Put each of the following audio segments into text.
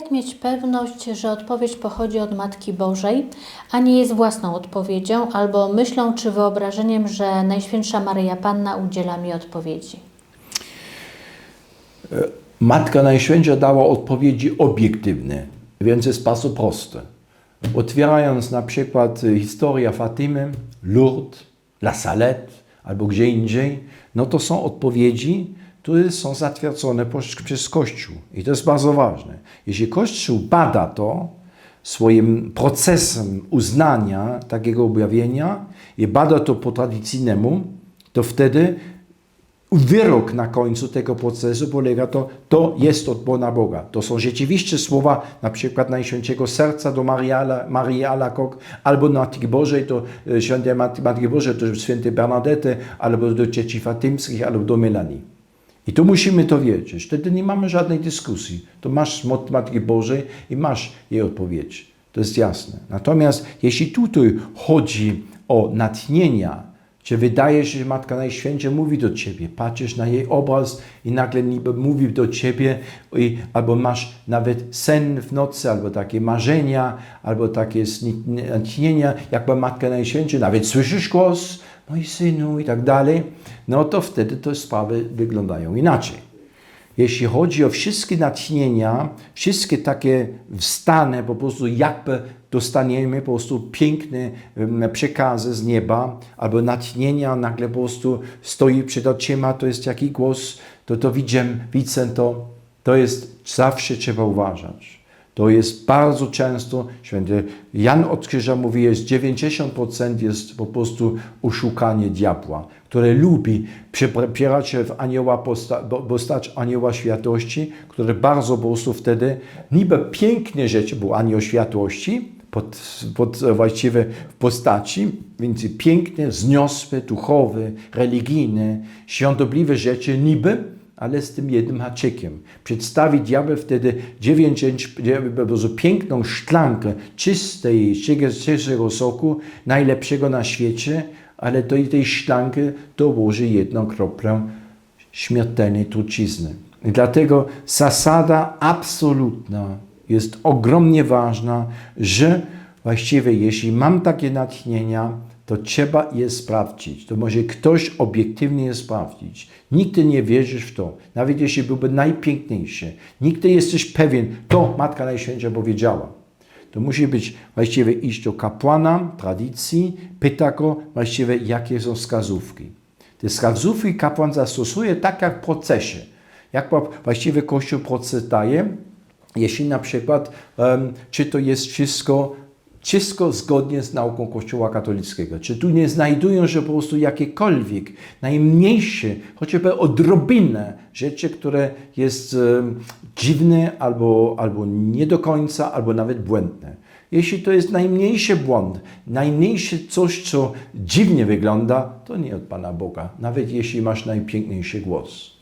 Jak mieć pewność, że odpowiedź pochodzi od Matki Bożej, a nie jest własną odpowiedzią albo myślą czy wyobrażeniem, że Najświętsza Maryja Panna udziela mi odpowiedzi? Matka Najświętsza dała odpowiedzi obiektywne, więc jest bardzo proste. Otwierając na przykład historię Fatimy, Lourdes, La Salette albo gdzie indziej, no to są odpowiedzi, które są zatwierdzone przez Kościół. I to jest bardzo ważne. Jeśli Kościół bada to swoim procesem uznania takiego objawienia i bada to po tradycyjnemu, to wtedy wyrok na końcu tego procesu polega to, to jest od Pana Boga. To są rzeczywiście słowa na przykład Najświętszego Serca do Marii Alakok, albo do Matki Bożej, to e, Świętej Mat- Matki Bożej, do Świętej Bernadette, albo do dzieci Fatymskich, albo do Melanii. I tu musimy to wiedzieć. Wtedy nie mamy żadnej dyskusji. To masz moc Matki Bożej i masz jej odpowiedź. To jest jasne. Natomiast jeśli tutaj chodzi o natchnienia, czy wydaje się, że Matka Najświętsza mówi do ciebie, patrzysz na jej obraz i nagle niby mówi do ciebie, i, albo masz nawet sen w nocy, albo takie marzenia, albo takie natchnienia, jakby Matka Najświętsza, nawet słyszysz głos, mój synu i tak dalej, no to wtedy te sprawy wyglądają inaczej. Jeśli chodzi o wszystkie natchnienia, wszystkie takie wstane, po prostu jakby dostaniemy po prostu piękne przekazy z nieba, albo natchnienia, nagle po prostu stoi przed oczyma, to jest jaki głos, to to widzę, widzę to, to jest zawsze trzeba uważać. To jest bardzo często, święty Jan od Krzyża mówi, jest 90% jest po prostu oszukanie diabła, które lubi przebierać się w anioła postać anioła światłości, który bardzo po prostu wtedy niby piękne rzeczy, bo anioł światłości, pod, pod właściwie w postaci, więc piękne, wzniosłe, duchowe, religijne, świątobliwe rzeczy niby, ale z tym jednym haczykiem. Przedstawi diabeł wtedy 90, bardzo piękną szklankę czystej, czystego soku, najlepszego na świecie, ale do tej szklanki dołoży jedną kroplę śmiertelnej trucizny. I dlatego zasada absolutna jest ogromnie ważna, że właściwie jeśli mam takie natchnienia, to trzeba je sprawdzić. To może ktoś obiektywnie je sprawdzić. Nigdy nie wierzysz w to, nawet jeśli byłby najpiękniejszy. Nigdy jesteś pewien, to Matka Najświętsza powiedziała. To musi być właściwie iść do kapłana, tradycji, pyta go właściwie jakie są wskazówki. Te wskazówki kapłan zastosuje tak jak w procesie. Jak właściwie Kościół proces daje, jeśli na przykład, em, czy to jest wszystko, wszystko zgodnie z nauką Kościoła katolickiego, czy tu nie znajdują się po prostu jakiekolwiek najmniejsze, chociażby odrobinę rzeczy, które jest em, dziwne albo, albo nie do końca, albo nawet błędne. Jeśli to jest najmniejszy błąd, najmniejsze coś, co dziwnie wygląda, to nie od Pana Boga, nawet jeśli masz najpiękniejszy głos.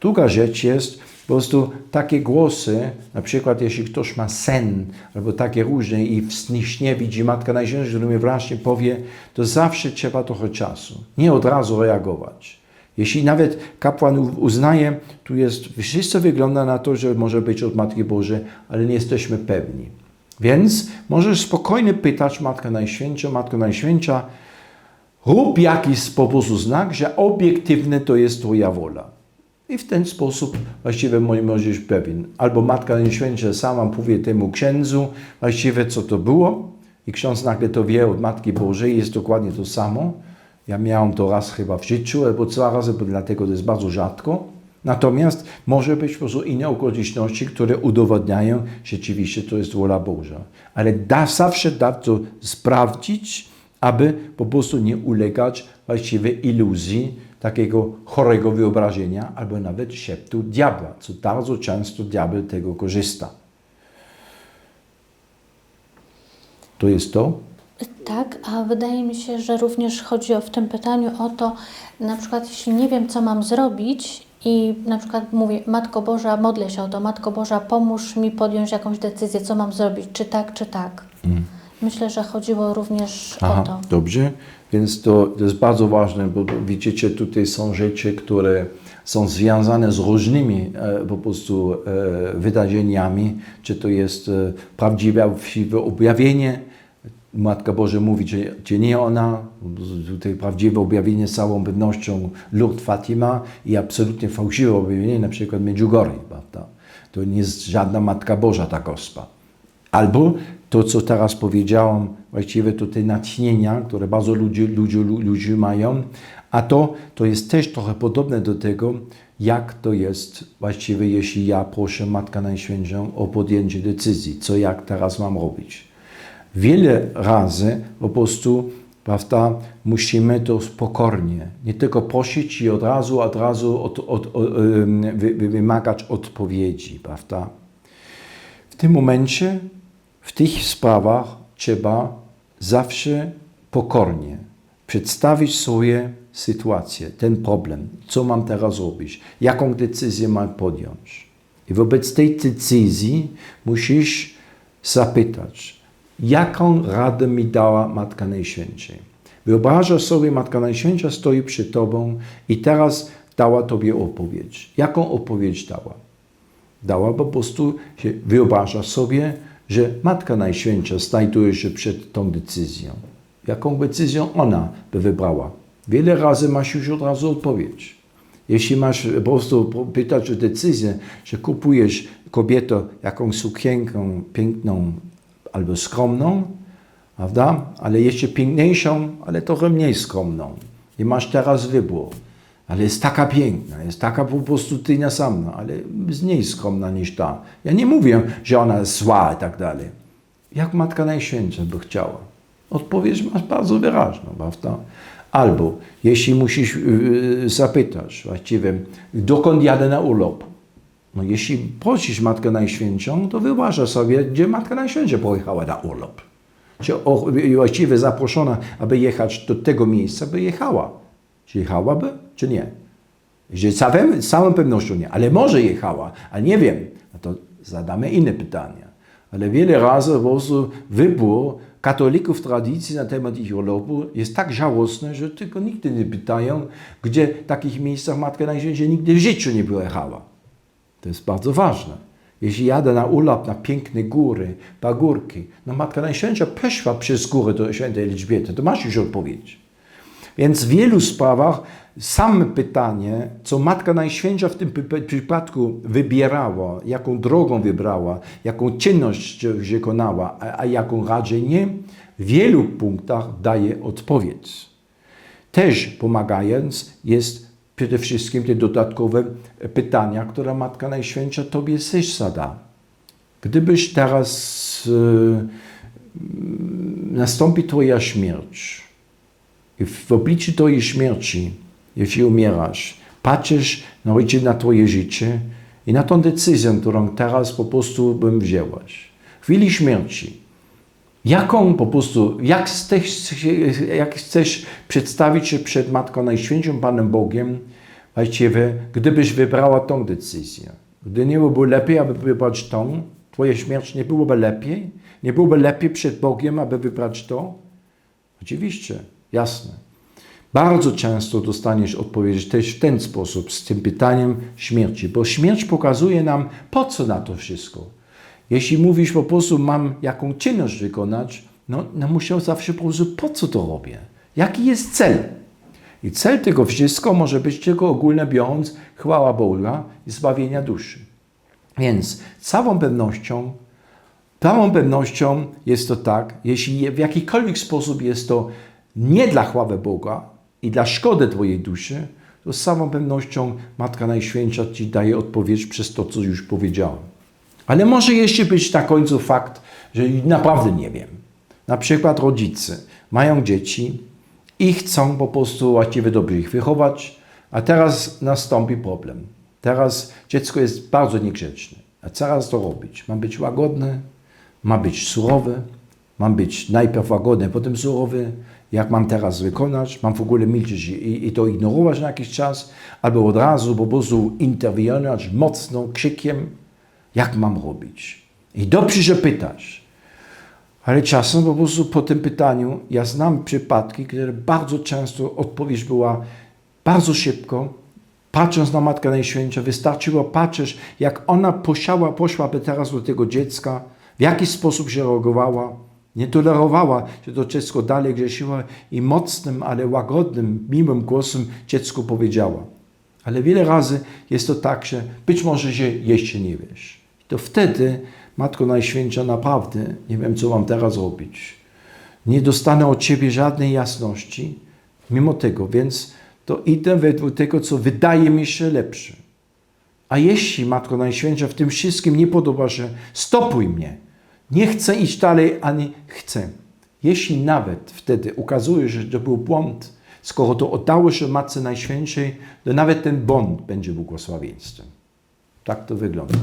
Druga rzecz jest po prostu takie głosy, na przykład jeśli ktoś ma sen albo takie różne i w śnie widzi Matka Najświętsza, która mi właśnie powie, to zawsze trzeba trochę czasu. Nie od razu reagować. Jeśli nawet kapłan uznaje, tu jest, wszystko wygląda na to, że może być od Matki Bożej, ale nie jesteśmy pewni. Więc możesz spokojnie pytać Matkę Najświętszą, Matko Najświętsza, rób jakiś po znak, że obiektywne to jest Twoja wola. I w ten sposób właściwie mo- możesz pewien. Albo Matka Najświętsza sama powie temu księdzu właściwie co to było i ksiądz nagle to wie od Matki Bożej, jest dokładnie to samo. Ja miałem to raz chyba w życiu, albo dwa razy, bo dlatego to jest bardzo rzadko. Natomiast może być po prostu inne okoliczności, które udowadniają, że rzeczywiście to jest wola Boża. Ale da, zawsze da to sprawdzić, aby po prostu nie ulegać właściwie iluzji takiego chorego wyobrażenia albo nawet szeptu diabła, co bardzo często diabeł tego korzysta. To jest to? Tak, a wydaje mi się, że również chodzi o, w tym pytaniu o to, na przykład jeśli nie wiem, co mam zrobić i na przykład mówię, Matko Boża, modlę się o to, Matko Boża, pomóż mi podjąć jakąś decyzję, co mam zrobić, czy tak, czy tak. Myślę, że chodziło również o to. dobrze. Więc to, to jest bardzo ważne, bo widzicie, tutaj są rzeczy, które są związane z różnymi e, po prostu e, wydarzeniami, czy to jest e, prawdziwe, objawienie. Matka Boże mówi, że, że nie ona, tutaj prawdziwe objawienie z całą pewnością Lourdes Fatima i absolutnie fałszywe objawienie, na przykład Medjugorje, prawda? To nie jest żadna Matka Boża ta gospa. Albo to, co teraz powiedziałam, właściwie to te natchnienia, które bardzo ludzie, ludzie, ludzie mają, a to, to jest też trochę podobne do tego, jak to jest właściwie, jeśli ja proszę Matkę Najświętszą o podjęcie decyzji, co jak teraz mam robić. Wiele razy po prostu, prawda, musimy to pokornie, nie tylko prosić i od razu, od razu od, od, od, wy, wy, wymagać odpowiedzi, prawda. W tym momencie, w tych sprawach trzeba zawsze pokornie przedstawić sobie sytuację, ten problem, co mam teraz robić, jaką decyzję mam podjąć. I wobec tej decyzji musisz zapytać, jaką radę mi dała Matka Najświętszej. Wyobrażasz sobie, Matka Najświętsza stoi przed Tobą i teraz dała Tobie odpowiedź. Jaką odpowiedź dała? Dała po prostu, wyobrażasz sobie, że Matka Najświętsza znajduje się przed tą decyzją. Jaką decyzją ona by wybrała? Wiele razy masz już od razu odpowiedź. Jeśli masz po prostu pytać o decyzję, że kupujesz kobieto jakąś sukienkę piękną albo skromną, prawda? Ale jeszcze piękniejszą, ale trochę mniej skromną. I masz teraz wybór. Ale jest taka piękna, jest taka po prostu tynia sama, ale jest mniej skromna niż ta. Ja nie mówię, że ona jest zła i tak dalej. Jak Matka Najświętsza by chciała? Odpowiedź masz bardzo wyraźną, prawda? Albo jeśli musisz yy, zapytać właściwie, dokąd jadę na urlop? No jeśli prosisz Matkę Najświętszą, to wyobrażasz sobie, gdzie Matka Najświętsza pojechała na urlop. Czy o, właściwie zaproszona, aby jechać do tego miejsca, by jechała. Czy jechałaby, czy nie? Z całą pewnością nie, ale może jechała, a nie wiem. No to zadamy inne pytania. Ale wiele razy po prostu wybór katolików tradycji na temat ich urlopu jest tak żałosny, że tylko nigdy nie pytają, gdzie w takich miejscach Matka Najświętsza nigdy w życiu nie pojechała. To jest bardzo ważne. Jeśli jadę na urlop na piękne góry, pagórki, no Matka Najświętsza przeszła przez górę do świętej Elżbiety, to masz już odpowiedź. Więc w wielu sprawach same pytanie, co Matka Najświętsza w tym przypadku wybierała, jaką drogą wybrała, jaką czynność wykonała, a, a jaką raczej nie, w wielu punktach daje odpowiedź. Też pomagając jest przede wszystkim te dodatkowe pytania, które Matka Najświętsza Tobie też zada. Gdybyś teraz e, nastąpi Twoja śmierć w obliczu Twojej śmierci, jeśli umierasz, patrzysz na, na Twoje życie i na tą decyzję, którą teraz po prostu bym wzięłaś. W chwili śmierci, jaką po prostu, jak chcesz, jak chcesz przedstawić się przed Matką Najświętszą Panem Bogiem, właściwie, gdybyś wybrała tą decyzję. Gdy nie byłoby lepiej, aby wybrać tą, Twoja śmierć nie byłoby lepiej? Nie byłoby lepiej przed Bogiem, aby wybrać to? Oczywiście, jasne. Bardzo często dostaniesz odpowiedź też w ten sposób, z tym pytaniem śmierci, bo śmierć pokazuje nam, po co na to wszystko. Jeśli mówisz po prostu, mam jaką czynność wykonać, no, no musiał zawsze po prostu, po co to robię? Jaki jest cel? I cel tego wszystko może być tylko ogólnie biorąc chwała Boga i zbawienia duszy. Więc całą pewnością, całą pewnością jest to tak, jeśli w jakikolwiek sposób jest to nie dla chwały Boga i dla szkody Twojej duszy, to z całą pewnością Matka Najświętsza Ci daje odpowiedź przez to, co już powiedziałem. Ale może jeszcze być na końcu fakt, że naprawdę nie wiem. Na przykład rodzice mają dzieci i chcą po prostu właściwie dobrze ich wychować, a teraz nastąpi problem. Teraz dziecko jest bardzo niegrzeczne. A co teraz to robić? Ma być łagodne, ma być surowe, mam być najpierw łagodny, potem surowy. Jak mam teraz wykonać? Mam w ogóle milczeć i, i to ignorować na jakiś czas? Albo od razu po prostu interweniować mocno, krzykiem? Jak mam robić? I dobrze, że pytasz. Ale czasem po prostu po tym pytaniu ja znam przypadki, które bardzo często odpowiedź była bardzo szybko. Patrząc na Matkę Najświętszą, wystarczyło patrzeć, jak ona posiała, poszłaby teraz do tego dziecka, w jaki sposób się reagowała. Nie tolerowała, że to dziecko dalej grzeszyło i mocnym, ale łagodnym, miłym głosem dziecku powiedziała. Ale wiele razy jest to tak, że być może, że jeszcze nie wiesz. To wtedy Matko Najświętsza naprawdę nie wiem, co mam teraz robić. Nie dostanę od Ciebie żadnej jasności, mimo tego, więc to idę według tego, co wydaje mi się lepsze. A jeśli, Matko Najświętsza, w tym wszystkim nie podoba się, stopuj mnie. Nie chcę iść dalej, ani chcę. Jeśli nawet wtedy ukazuje się, że to był błąd, skoro to oddało się Matce Najświętszej, to nawet ten błąd będzie błogosławieństwem. Tak to wygląda.